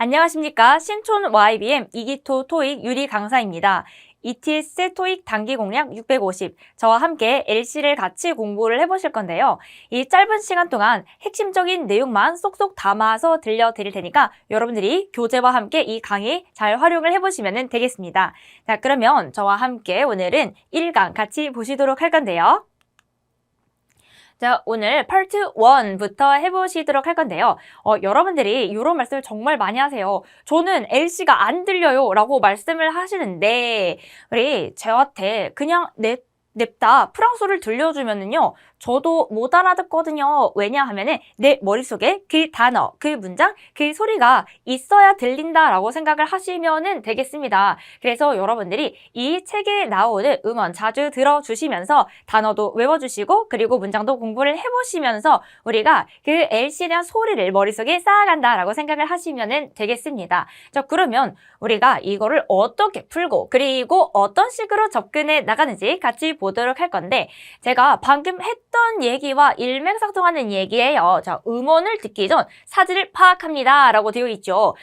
안녕하십니까. 신촌 YBM 이기토 토익 유리 강사입니다. ETS 토익 단기 공략 650. 저와 함께 LC를 같이 공부를 해보실 건데요. 이 짧은 시간 동안 핵심적인 내용만 쏙쏙 담아서 들려드릴 테니까 여러분들이 교재와 함께 이 강의 잘 활용을 해보시면 되겠습니다. 자, 그러면 저와 함께 오늘은 1강 같이 보시도록 할 건데요. 자, 오늘 파트 1부터 해보시도록 할 건데요. 어, 여러분들이 이런 말씀을 정말 많이 하세요. 저는 LC가 안 들려요. 라고 말씀을 하시는데, 우리 저한테 그냥 내 냅다 프랑스어를 들려주면은요, 저도 못 알아듣거든요. 왜냐하면은 내 머릿속에 그 단어, 그 문장, 그 소리가 있어야 들린다라고 생각을 하시면은 되겠습니다. 그래서 여러분들이 이 책에 나오는 음원 자주 들어주시면서 단어도 외워주시고 그리고 문장도 공부를 해보시면서 우리가 그 LC에 대한 소리를 머릿속에 쌓아간다라고 생각을 하시면은 되겠습니다. 자, 그러면 우리가 이거를 어떻게 풀고 그리고 어떤 식으로 접근해 나가는지 같이 보도록 할 건데 제가 방금 했던 얘기와 일맥상통하는 얘기예요. 자, 음원을 듣기 전 사진을 파악합니다. 라고 되어 있죠.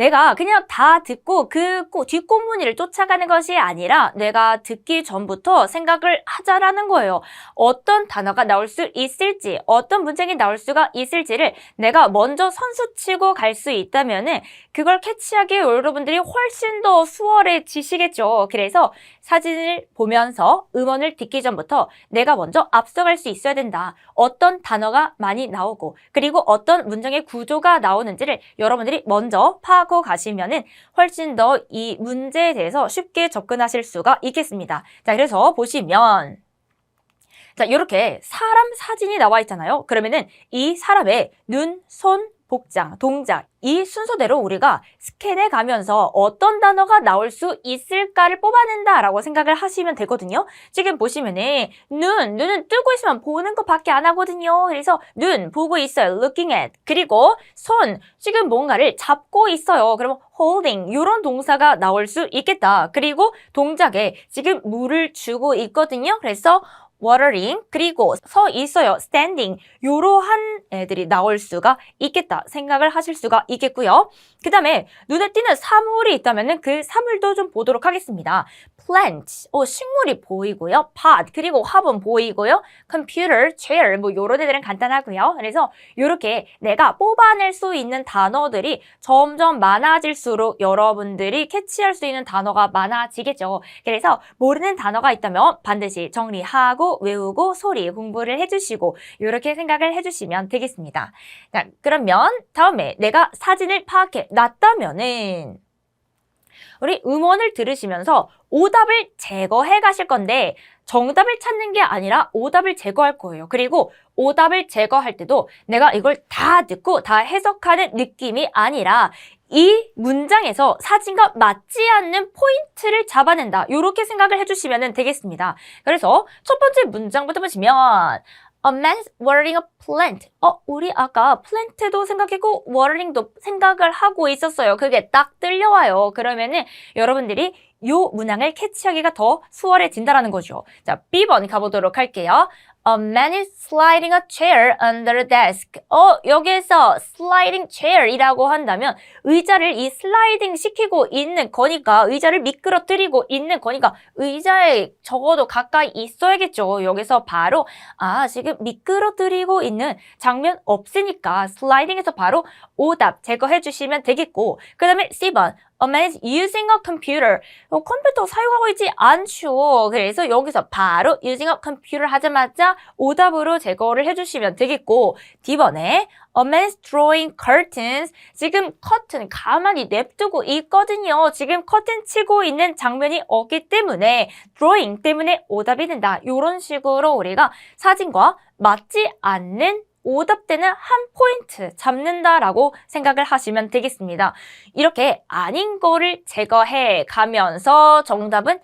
내가 그냥 다 듣고 그 꼬- 뒷공문이를 쫓아가는 것이 아니라 내가 듣기 전부터 생각을 하자라는 거예요. 어떤 단어가 나올 수 있을지, 어떤 문장이 나올 수가 있을지를 내가 먼저 선수치고 갈 수 있다면 은 그걸 캐치하기 여러분들이 훨씬 더 수월해지시겠죠. 그래서 사진을 보면서 음원을 듣기 전부터 내가 먼저 앞서갈 수 있어야 된다. 어떤 단어가 많이 나오고 그리고 어떤 문장의 구조가 나오는지를 여러분들이 먼저 파악 하고 가시면은 훨씬 더 이 문제에 대해서 쉽게 접근하실 수가 있겠습니다. 자, 그래서 보시면 자, 이렇게 사람 사진이 나와 있잖아요. 그러면은 이 사람의 눈, 손, 복장, 동작 이 순서대로 우리가 스캔해 가면서 어떤 단어가 나올 수 있을까를 뽑아낸다라고 생각을 하시면 되거든요. 지금 보시면은 눈, 눈은 뜨고 있으면 보는 것밖에 안 하거든요. 그래서 눈 보고 있어요. looking at. 그리고 손 지금 뭔가를 잡고 있어요. 그러면 holding 이런 동사가 나올 수 있겠다. 그리고 동작에 지금 물을 주고 있거든요. 그래서 watering 그리고 서 있어요. standing 이러한 애들이 나올 수가 있겠다 생각을 하실 수가 있겠고요. 그 다음에 눈에 띄는 사물이 있다면 그 사물도 좀 보도록 하겠습니다. plant 어, 식물이 보이고요. pot 그리고 화분 보이고요. computer chair 뭐 요런 애들은 간단하고요. 그래서 이렇게 내가 뽑아낼 수 있는 단어들이 점점 많아질수록 여러분들이 캐치할 수 있는 단어가 많아지겠죠. 그래서 모르는 단어가 있다면 반드시 정리하고 외우고 소리 공부를 해주시고 이렇게 생각을 해주시면 되겠습니다. 자, 그러면 다음에 내가 사진을 파악해 놨다면은 우리 음원을 들으시면서 오답을 제거해 가실 건데 정답을 찾는 게 아니라 오답을 제거할 거예요. 그리고 오답을 제거할 때도 내가 이걸 다 듣고 다 해석하는 느낌이 아니라 이 문장에서 사진과 맞지 않는 포인트를 잡아낸다. 이렇게 생각을 해주시면 되겠습니다. 그래서 첫 번째 문장부터 보시면 A man is watering a plant. 어, 우리 아까 plant도 생각했고 watering도 생각을 하고 있었어요. 그게 딱 들려와요. 그러면은 여러분들이 요 문항을 캐치하기가 더 수월해진다라는 거죠. 자, B번 가보도록 할게요. A man is sliding a chair under the desk. 어, 여기에서 sliding chair이라고 한다면 의자를 이 슬라이딩 시키고 있는 거니까 의자를 미끄러뜨리고 있는 거니까 의자에 적어도 가까이 있어야겠죠. 여기서 바로 아, 지금 미끄러뜨리고 있는 장면 없으니까 슬라이딩에서 바로 오답 제거해 주시면 되겠고 그 다음에 C번 Is using a computer. 어, 컴퓨터 사용하고 있지 않죠. 그래서 여기서 바로 using a computer 하자마자 오답으로 제거를 해주시면 되겠고 D번에 is drawing curtains. 지금 커튼 가만히 냅두고 있거든요. 지금 커튼 치고 있는 장면이 없기 때문에 drawing 때문에 오답이 된다. 이런 식으로 우리가 사진과 맞지 않는 오답되는 한 포인트 잡는다라고 생각을 하시면 되겠습니다. 이렇게 아닌 거를 제거해 가면서 정답은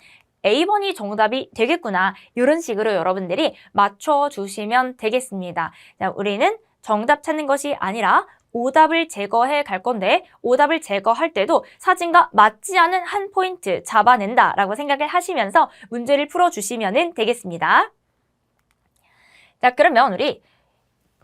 A번이 정답이 되겠구나. 이런 식으로 여러분들이 맞춰주시면 되겠습니다. 자, 우리는 정답 찾는 것이 아니라 오답을 제거해 갈 건데 오답을 제거할 때도 사진과 맞지 않은 한 포인트 잡아낸다 라고 생각을 하시면서 문제를 풀어주시면 되겠습니다. 자, 그러면 우리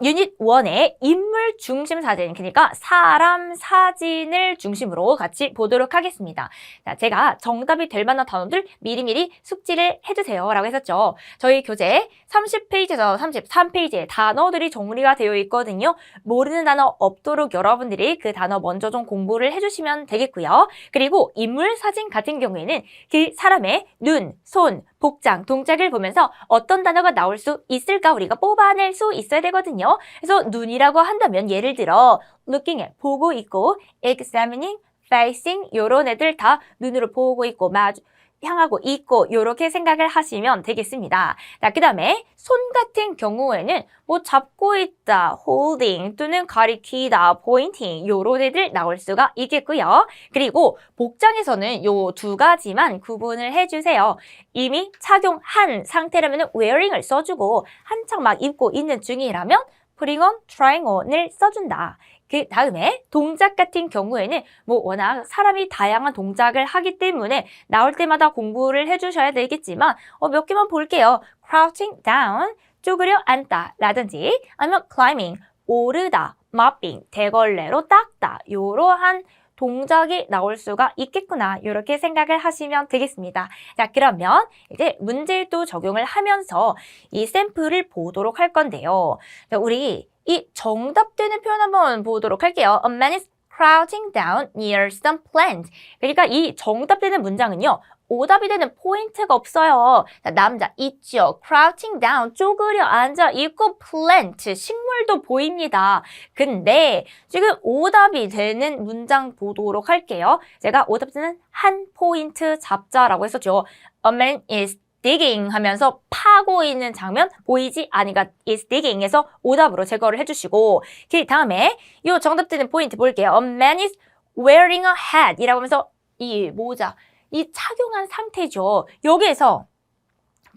유닛 1의 인물 중심 사진, 그러니까 사람 사진을 중심으로 같이 보도록 하겠습니다. 자, 제가 정답이 될 만한 단어들 미리미리 숙지를 해주세요. 라고 했었죠. 저희 교재 30페이지에서 33페이지에 단어들이 정리가 되어 있거든요. 모르는 단어 없도록 여러분들이 그 단어 먼저 좀 공부를 해주시면 되겠고요. 그리고 인물 사진 같은 경우에는 그 사람의 눈, 손, 복장, 동작을 보면서 어떤 단어가 나올 수 있을까 우리가 뽑아낼 수 있어야 되거든요. 그래서 눈이라고 한다면 예를 들어 looking at 보고 있고 examining, facing 요런 애들 다 눈으로 보고 있고 마주 향하고 있고 요렇게 생각을 하시면 되겠습니다. 자, 그 다음에 손 같은 경우에는 뭐 잡고 있다, holding 또는 가리키다, pointing 요런 애들 나올 수가 있겠고요. 그리고 복장에서는 요 두 가지만 구분을 해주세요. 이미 착용한 상태라면 wearing을 써주고 한창 막 입고 있는 중이라면 putting on, trying on을 써준다. 그 다음에 동작 같은 경우에는 뭐 워낙 사람이 다양한 동작을 하기 때문에 나올 때마다 공부를 해주셔야 되겠지만 어, 몇 개만 볼게요. crouching down, 쪼그려 앉다 라든지 아니면 climbing, 오르다, mopping, 대걸레로 닦다 요러한 동작이 나올 수가 있겠구나 이렇게 생각을 하시면 되겠습니다. 자 그러면 이제 문제도 적용을 하면서 이 샘플을 보도록 할 건데요. 자, 우리 이 정답되는 표현 한번 보도록 할게요. A man is crouching down near some plant. 그러니까 이 정답되는 문장은요. 오답이 되는 포인트가 없어요. 자, 남자 있죠. crouching down 쪼그려 앉아 있고 plant 식물도 보입니다. 근데 지금 오답이 되는 문장 보도록 할게요. 제가 오답되는 한 포인트 잡자라고 했었죠. A man is digging 하면서 파고 있는 장면 보이지? 아니가 is digging에서 오답으로 제거를 해주시고 그 다음에 이 정답되는 포인트 볼게요. A man is wearing a hat 이라고 하면서 이 모자 이 착용한 상태죠. 여기에서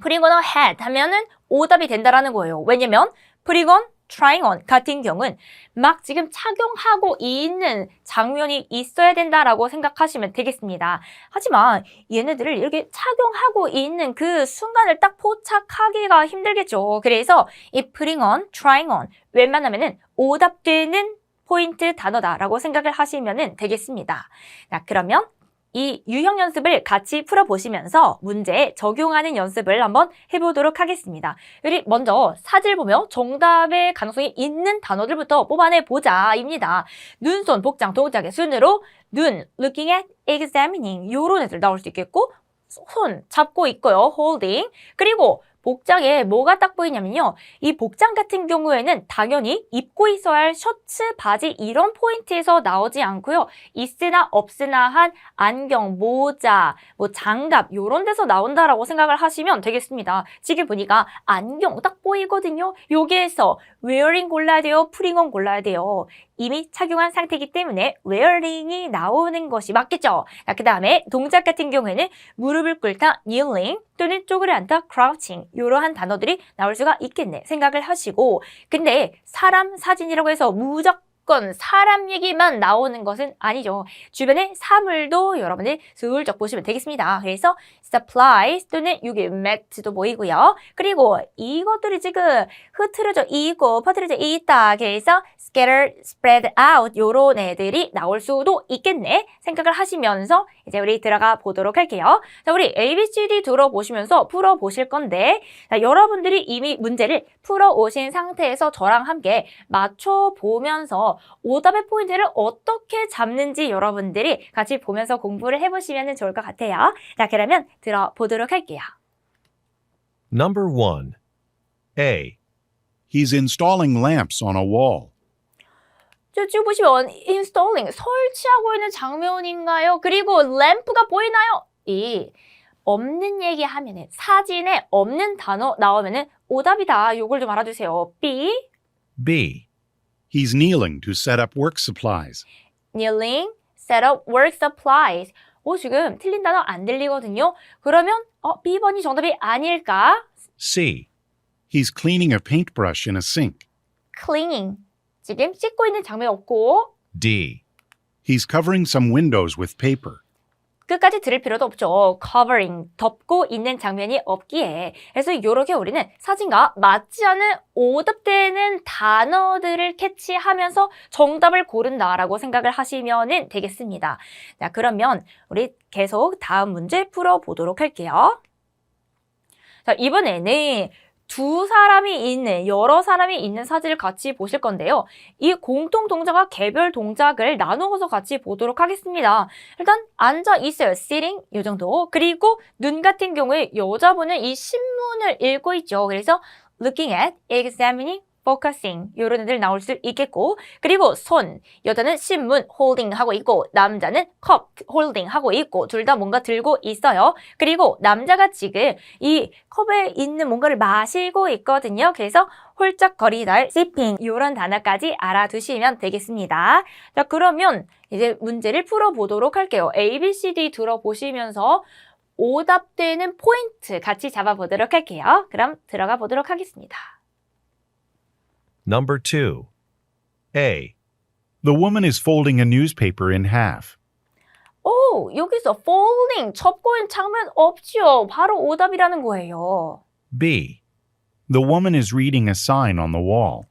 putting on a hat 하면은 오답이 된다라는 거예요. 왜냐면 putting on, trying on 같은 경우는 막 지금 착용하고 있는 장면이 있어야 된다라고 생각하시면 되겠습니다. 하지만 얘네들을 이렇게 착용하고 있는 그 순간을 딱 포착하기가 힘들겠죠. 그래서 이 putting on, trying on 웬만하면은 오답되는 포인트 단어다라고 생각을 하시면 되겠습니다. 자, 그러면 이 유형 연습을 같이 풀어보시면서 문제에 적용하는 연습을 한번 해보도록 하겠습니다. 우리 먼저 사질 보며 정답의 가능성이 있는 단어들부터 뽑아내 보자 입니다. 눈 손 복장 동작의 순으로 눈, looking at, examining 요런 애들 나올 수 있겠고 손 잡고 있고요, holding 그리고 복장에 뭐가 딱 보이냐면요. 이 복장 같은 경우에는 당연히 입고 있어야 할 셔츠, 바지 이런 포인트에서 나오지 않고요. 있으나 없으나 한 안경, 모자, 뭐 장갑 이런 데서 나온다라고 생각을 하시면 되겠습니다. 지금 보니까 안경 딱 보이거든요. 여기에서 wearing 골라야 돼요. on 골라야 돼요. 이미 착용한 상태이기 때문에 wearing이 나오는 것이 맞겠죠. 자, 그 다음에 동작 같은 경우에는 무릎을 꿇다 kneeling 또는 쪼그려 앉다 crouching 이러한 단어들이 나올 수가 있겠네 생각을 하시고 근데 사람 사진이라고 해서 무조건 사람 얘기만 나오는 것은 아니죠. 주변의 사물도 여러분들 슬쩍 보시면 되겠습니다. 그래서 supplies 또는 여기 mat도 보이고요. 그리고 이것들이 지금 흐트러져 있고 퍼트려져 있다. 그래서 scattered, spread out 요런 애들이 나올 수도 있겠네 생각을 하시면서 이제 우리 들어가 보도록 할게요. 자, 우리 ABCD 들어보시면서 풀어보실 건데 자, 여러분들이 이미 문제를 풀어오신 상태에서 저랑 함께 맞춰보면서 오답의 포인트를 어떻게 잡는지 여러분들이 같이 보면서 공부를 해보시면 좋을 것 같아요. 자, 그러면 들어보도록 할게요. Number 1. A. He's installing lamps on a wall. 쭉 보시면 installing 설치하고 있는 장면인가요? 그리고 램프가 보이나요? 이 없는 얘기 하면은 사진에 없는 단어 나오면은 오답이다. 요걸 좀 알아두세요. B B. He's kneeling to set up work supplies. kneeling, set up work supplies. 오 지금 틀린 단어 안 들리거든요. 그러면 어 B번이 정답이 아닐까? C. He's cleaning a paintbrush in a sink. cleaning. 지금 씻고 있는 장면 없고 D. He's covering some windows with paper. 끝까지 들을 필요도 없죠. covering, 덮고 있는 장면이 없기에. 그래서 이렇게 우리는 사진과 맞지 않은 오답되는 단어들을 캐치하면서 정답을 고른다라고 생각을 하시면 되겠습니다. 자, 그러면 우리 계속 다음 문제 풀어보도록 할게요. 자, 이번에는 두 사람이 있는, 여러 사람이 있는 사진을 같이 보실 건데요. 이 공통 동작과 개별 동작을 나누어서 같이 보도록 하겠습니다. 일단 앉아 있어요. sitting 이 정도. 그리고 눈 같은 경우에 여자분은 이 신문을 읽고 있죠. 그래서 looking at, examining, focusing 이런 애들 나올 수 있겠고 그리고 손 여자는 신문 holding 하고 있고 남자는 컵 holding 하고 있고 둘 다 뭔가 들고 있어요. 그리고 남자가 지금 이 컵에 있는 뭔가를 마시고 있거든요. 그래서 홀짝거리다, sipping 이런 단어까지 알아두시면 되겠습니다. 자 그러면 이제 문제를 풀어보도록 할게요. A, B, C, D 들어보시면서 오답되는 포인트 같이 잡아보도록 할게요. 그럼 들어가 보도록 하겠습니다. Number 2. A. The woman is folding a newspaper in half. 오, 여기서 folding, 접고 있는 장면 없지요. 바로 오답이라는 거예요. B. The woman is reading a sign on the wall.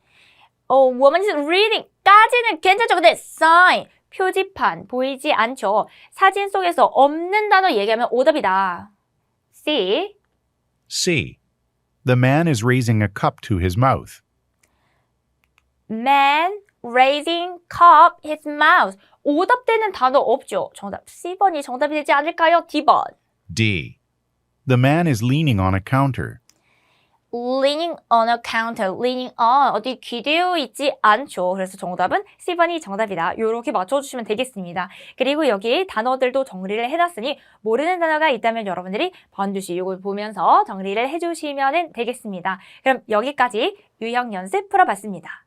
어, woman is reading까지는 괜찮죠. 근데 sign, 표지판 보이지 않죠. 사진 속에서 없는 단어 얘기하면 오답이다. C. C. The man is raising a cup to his mouth. Man raising cup his mouth. 오답되는 단어 없죠. 정답 C번이 정답이 되지 않을까요? D번. D. The man is leaning on a counter. leaning on a counter, leaning on 어디 기대어 있지 않죠. 그래서 정답은 C번이 정답이다. 이렇게 맞춰주시면 되겠습니다. 그리고 여기 단어들도 정리를 해놨으니 모르는 단어가 있다면 여러분들이 반드시 이걸 보면서 정리를 해주시면 되겠습니다. 그럼 여기까지 유형 연습 풀어봤습니다.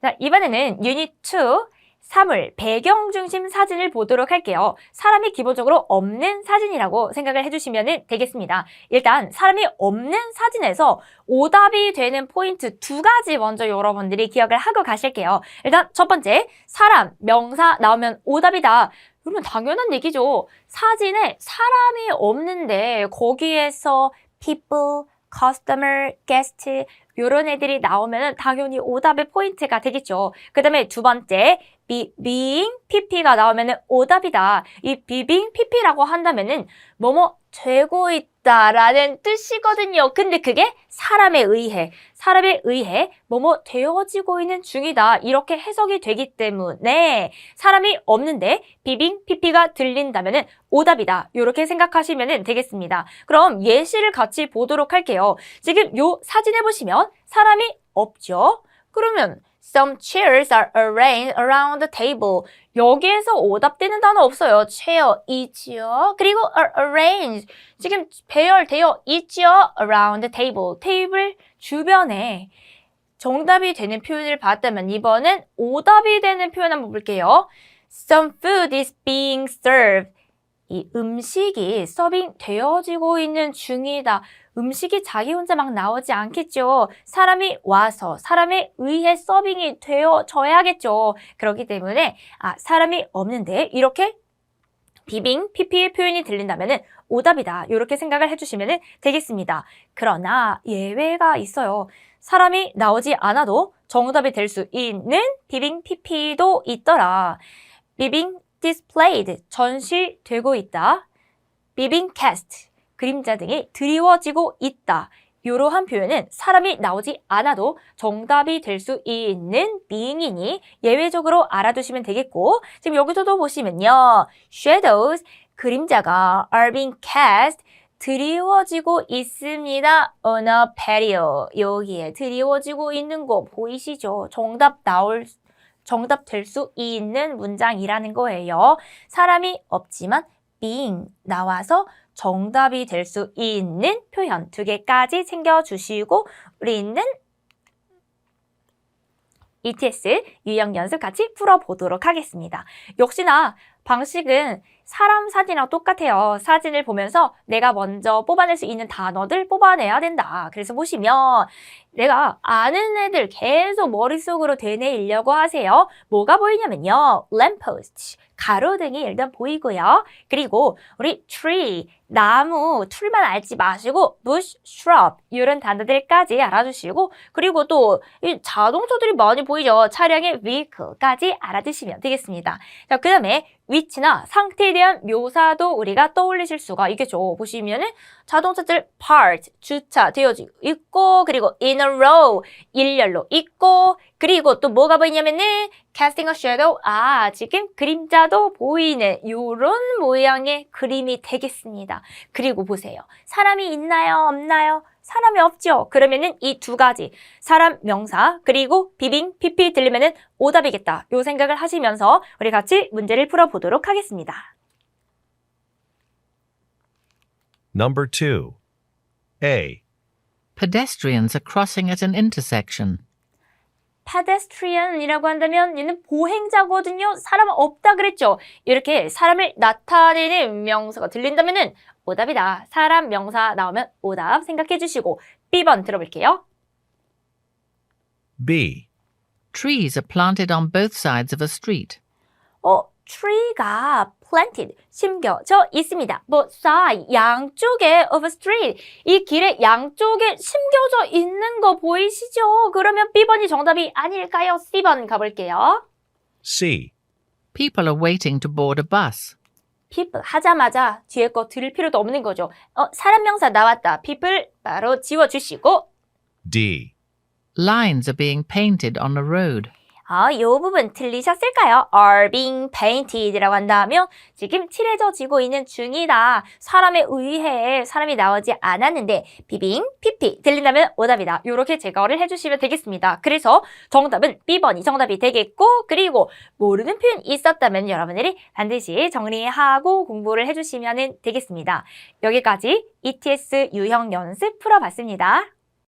자, 이번에는 유닛 2 사물, 배경 중심 사진을 보도록 할게요. 사람이 기본적으로 없는 사진이라고 생각을 해주시면 되겠습니다. 일단 사람이 없는 사진에서 오답이 되는 포인트 두 가지 먼저 여러분들이 기억을 하고 가실게요. 일단 첫 번째, 사람, 명사 나오면 오답이다. 그러면 당연한 얘기죠. 사진에 사람이 없는데 거기에서 people, customer, guest 이런 애들이 나오면 당연히 오답의 포인트가 되겠죠. 그 다음에 두 번째, be, being pp가 나오면 오답이다. 이 being pp라고 한다면 은 뭐뭐 되고 있다라는 뜻이거든요. 근데 그게 사람에 의해, 사람에 의해 뭐뭐 되어지고 있는 중이다. 이렇게 해석이 되기 때문에 사람이 없는데 being pp가 들린다면은 오답이다. 이렇게 생각하시면 되겠습니다. 그럼 예시를 같이 보도록 할게요. 지금 요 사진에 보시면 사람이 없죠? 그러면 Some chairs are arranged around the table. 여기에서 오답되는 단어 없어요. chair 있지요. 그리고 are arranged. 지금 배열되어 있지요. around the table. 테이블 주변에 정답이 되는 표현을 봤다면 이번엔 오답이 되는 표현 한번 볼게요. Some food is being served. 이 음식이 서빙 되어지고 있는 중이다. 음식이 자기 혼자 막 나오지 않겠죠. 사람이 와서 사람에 의해 서빙이 되어져야겠죠. 그렇기 때문에 아 사람이 없는데 이렇게 비빙 PP의 표현이 들린다면 오답이다. 이렇게 생각을 해주시면 되겠습니다. 그러나 예외가 있어요. 사람이 나오지 않아도 정답이 될 수 있는 비빙 PP도 있더라. 비빙 displayed 전시되고 있다. 비빙 cast 그림자 등이 드리워지고 있다. 이러한 표현은 사람이 나오지 않아도 정답이 될 수 있는 being이니 예외적으로 알아두시면 되겠고 지금 여기서도 보시면요. shadows 그림자가 are being cast 드리워지고 있습니다. on a patio 여기에 드리워지고 있는 거 보이시죠? 정답 나올 정답 될 수 있는 문장이라는 거예요. 사람이 없지만 being 나와서 정답이 될 수 있는 표현 두 개까지 챙겨주시고 우리는 ETS 유형 연습 같이 풀어보도록 하겠습니다. 역시나 방식은 사람 사진이랑 똑같아요. 사진을 보면서 내가 먼저 뽑아낼 수 있는 단어들 뽑아내야 된다. 그래서 보시면 내가 아는 애들 계속 머릿속으로 되뇌이려고 하세요. 뭐가 보이냐면요. lamppost, 가로등이 일단 보이고요. 그리고 우리 tree, 나무, 툴만 알지 마시고 bush, shrub 이런 단어들까지 알아주시고 그리고 또이 자동차들이 많이 보이죠. 차량의 vehicle까지 알아두시면 되겠습니다. 자, 그 다음에 위치나 상태에 대한 묘사도 우리가 떠올리실 수가 있겠죠. 보시면은 자동차들 part, 주차 되어지고 있고 그리고 in a row, 일렬로 있고 그리고 또 뭐가 보이냐면은 casting a shadow, 아 지금 그림자도 보이는 요런 모양의 그림이 되겠습니다. 그리고 보세요. 사람이 있나요? 없나요? 사람이 없죠. 그러면은 이 두 가지 사람 명사 그리고 비빙 PP 들리면은 오답이겠다. 요 생각을 하시면서 우리 같이 문제를 풀어 보도록 하겠습니다. Number 2. A. Pedestrians are crossing at an intersection. pedestrian이라고 한다면 얘는 보행자거든요. 사람 없다 그랬죠. 이렇게 사람을 나타내는 명사가 들린다면은 오답이다. 사람 명사 나오면 오답 생각해 주시고 B번 들어볼게요. B. Trees are planted on both sides of a street. 어, tree가 planted, 심겨져 있습니다. both side, 양쪽에 of a street. 이 길의 양쪽에 심겨져 있는 거 보이시죠? 그러면 B번이 정답이 아닐까요? C번 가볼게요. C. People are waiting to board a bus. people 하자마자 뒤에 거 들을 필요도 없는 거죠. 어, 사람 명사 나왔다. people 바로 지워주시고 D. Lines are being painted on a road. 아, 이 부분 틀리셨을까요? are being painted라고 한다면 지금 칠해져지고 있는 중이다. 사람에 의해 사람이 나오지 않았는데 비빙, 피피 들린다면 오답이다. 이렇게 제거를 해주시면 되겠습니다. 그래서 정답은 B번이 정답이 되겠고 그리고 모르는 표현 있었다면 여러분들이 반드시 정리하고 공부를 해주시면 되겠습니다. 여기까지 ETS 유형 연습 풀어봤습니다.